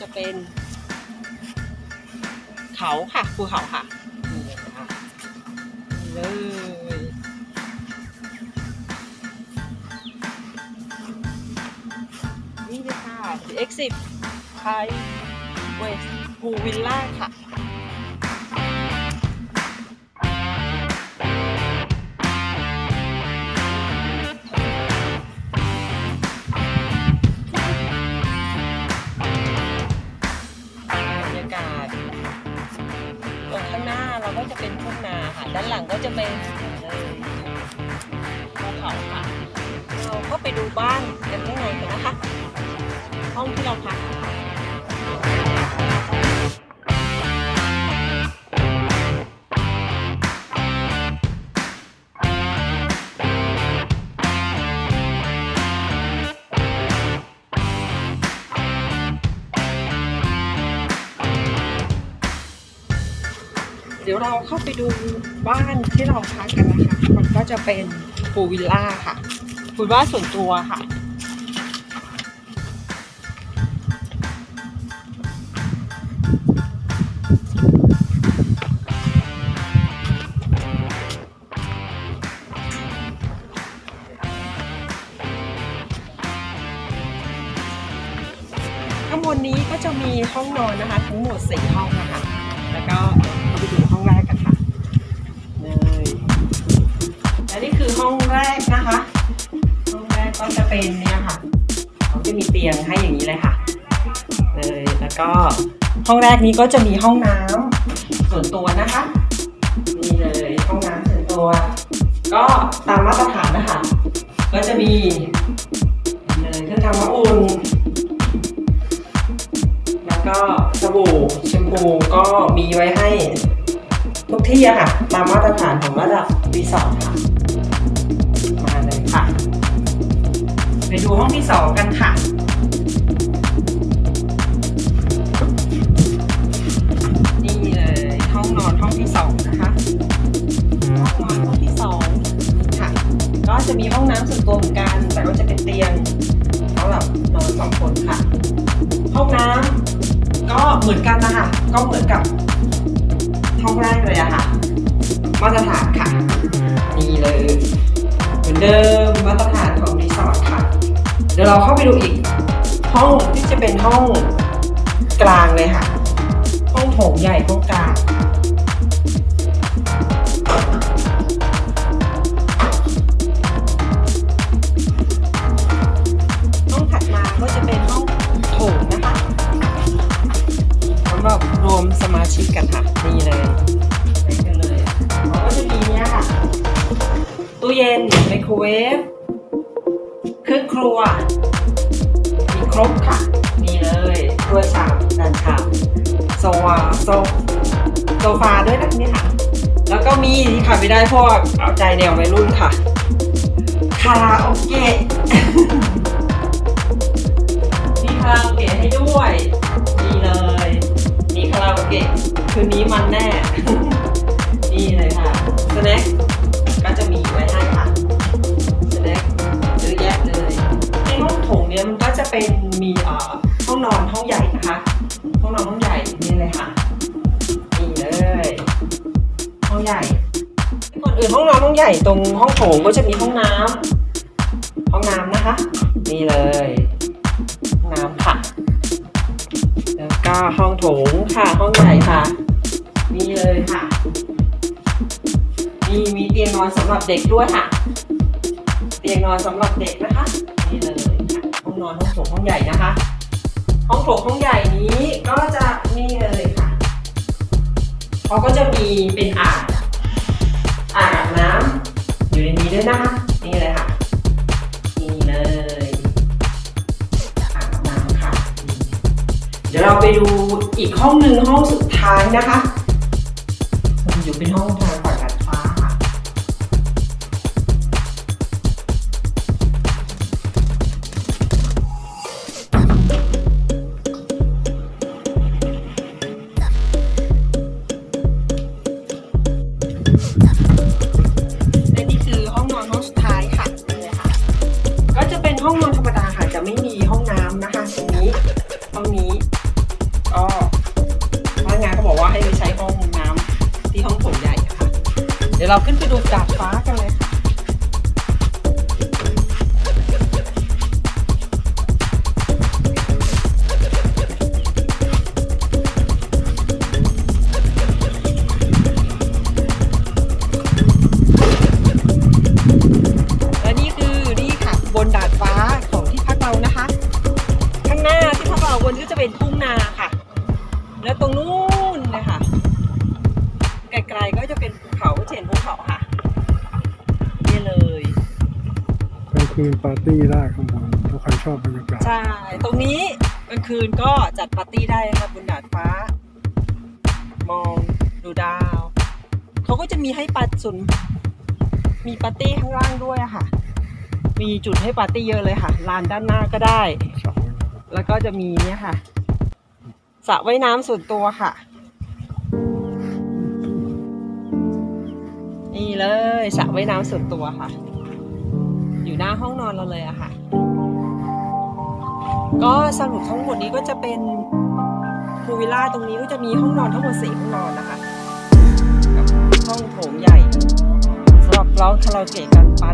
จะเป็น เขาค่ะภูเขาค่ะนี่เลยค่ะนี่เลยนี่เลยค่ะ X10 ไทยเวสพูวิลล่าค่ะ เราเข้าไปดูบ้านที่เราพักกันนะคะ มันก็จะเป็นปูวิลล่าค่ะปูวิลล่าส่วนตัวค่ะ ข้างบนนี้ก็จะมีห้องนอนนะคะ ทั้งหมดสี่ห้องนะคะ แล้วก็ ห้องแรกนะคะห้องแรกก็จะเป็นเนี่ยค่ะเขาจะมีเตียงให้อย่างนี้เลยค่ะเลยแล้วก็ห้องแรกนี้ก็จะมีห้องน้ำส่วนตัวนะคะนี่เลยห้องน้ำส่วนตัว ก็ตามมาตรฐานนะคะ ก็จะมีเลยเครื่องทำน้ำอุ่นแล้วก็สบู่แชมพูก็มีไว้ให้ทุกที่อะค่ะ ตามมาตรฐานของระดับรีสอร์ทค่ะ ไปดูห้องที่สองกันค่ะ นี่เลยห้องนอนห้องที่สองนะคะห้องนอนห้องที่สองค่ะ ก็จะมีห้องน้ำส่วนตัวเหมือนกัน แต่ก็จะเป็นเตียงสำหรับนอนสองคนค่ะ ห้องน้ำก็เหมือนกันนะคะก็เหมือนกับห้องแรกเลยอะค่ะ มาตรฐานค่ะนี่เลย เหมือนเดิมมาตรฐาน เดี๋ยวเราเข้าไปดูอีก ห้องที่จะเป็นห้องกลางเลยค่ะ ห้องโถงใหญ่ห้องกลาง โซวาโซโซฟาด้วยนะนี่ค่ะ แล้วก็มีที่ขาดไม่ได้พวกเอาใจแนววัยรุ่นค่ะ คาราโอเกะ มีคาราโอเกะให้ด้วยดีเลย มีคาราโอเกะคืนนี้มันแน่ นี่เลยค่ะสแน็ค อนอื่นห้องใหญ่ตรงห้องโถงก็จะมีห้องน้ำห้องน้ำนะคะ นี่เลยห้องน้ำค่ะ แล้วก็ห้องโถงค่ะห้องใหญ่ค่ะ นี่เลยค่ะมีมีเตียงนอนสำหรับเด็กด้วยค่ะ เตียงนอนสำหรับเด็กนะคะ นี่เลยค่ะห้องนอนห้องโถงห้องใหญ่นะคะ ห้องโถงห้องใหญ่นี้ก็จะนี่เลยค่ะเขาก็จะมีเป็นอ่าง น้ำอยู่ในนี้ด้วยนะคะ นี่เลยค่ะ นี่เลยอ่างอาบน้ำค่ะ เดี๋ยวเราไปดูอีกห้องหนึ่งห้องสุดท้ายนะคะ มันอยู่เป็นห้องทาง ยวเราขึ้นไปดูดาดฟ้า คืนปาร์ตี้ได้ข้างบนถ้าใครชอบบรรยากาศใช่ ตรงนี้กลางคืนก็จัดปาร์ตี้ได้นะคะบนดาดฟ้า มองดูดาว เขาก็จะมีให้ปัดสุนมีปาร์ตี้ข้างล่างด้วยอะค่ะ มีจุดให้ปาร์ตี้เยอะเลยค่ะ ลานด้านหน้าก็ได้เสาร์นะครับแล้วก็จะมีเนี่ยค่ะสระว่ายน้ำส่วนตัวค่ะ นี่เลยสระว่ายน้ำส่วนตัวค่ะอยู่ หน้าห้องนอนเราเลยอะค่ะ ก็สรุปทั้งหมดนี้ก็จะเป็นพูวิลล่าตรงนี้ก็จะมีห้องนอนทั้งหมดสี่ห้องนอนนะคะ ห้องโถงใหญ่สำหรับร้องคาราโอเกะกันป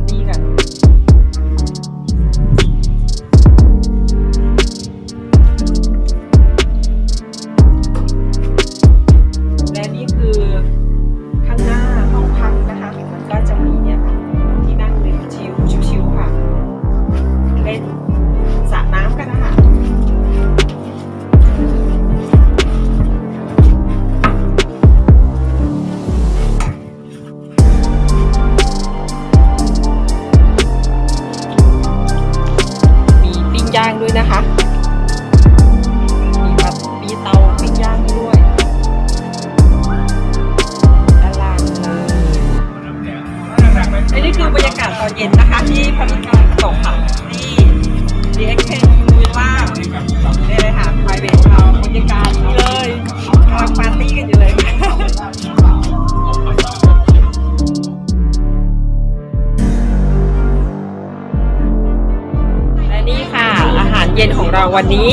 วันนี้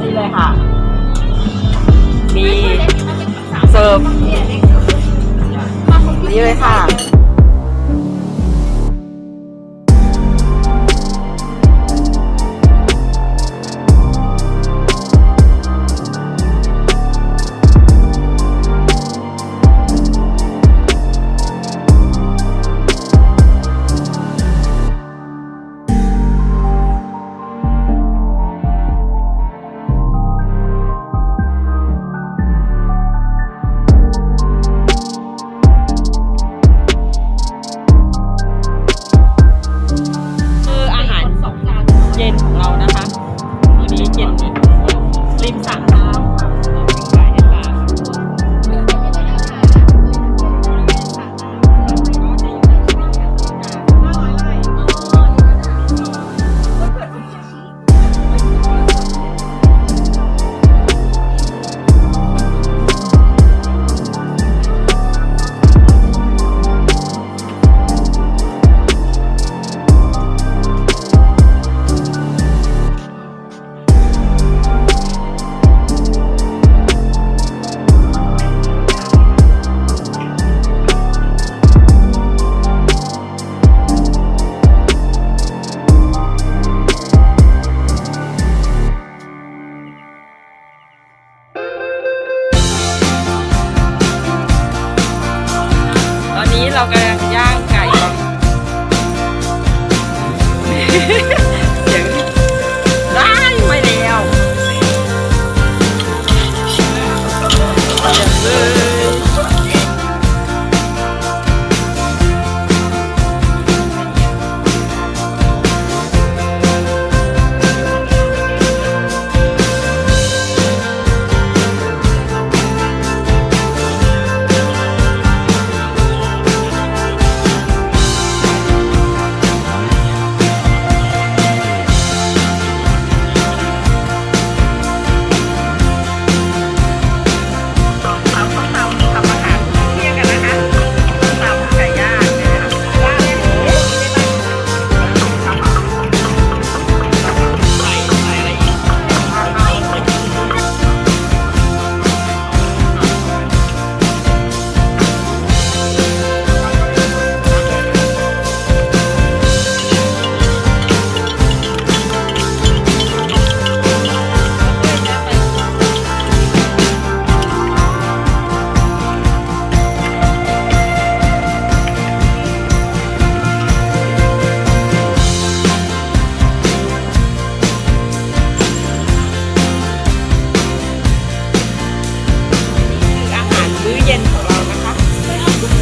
นี่เลยค่ะ มีเสิร์ฟนี่เลยค่ะ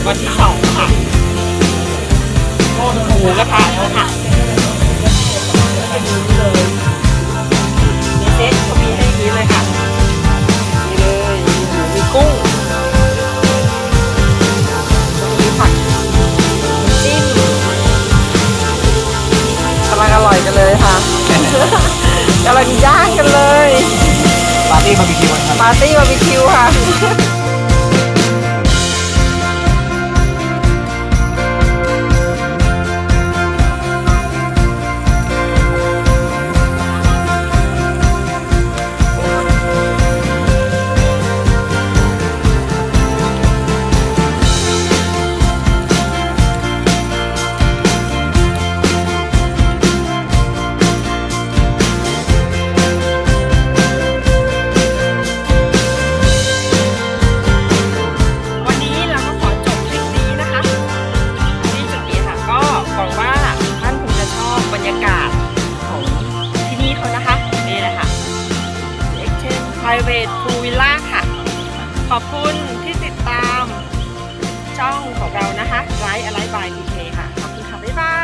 วันที่สองค่ะโทษหมูกระทะแล้วค่ะมีเซ็ตก็มีให้นี้เลยค่ะมีเลยมีหมูมีกุ้งมีผักจิ้มกำลังอร่อยกันเลยค่ะกำลังย่างกันเลย ปาร์ตี้บาร์บีคิวครัปาร์ตี้บาร์บีคิวค่ะ เวทภูวิลล่าค่ะ ขอบคุณที่ติดตามช่องของเรานะคะไลฟ์อะไรบายดีเคค่ะ ขอบคุณค่ะ บ๊ายบาย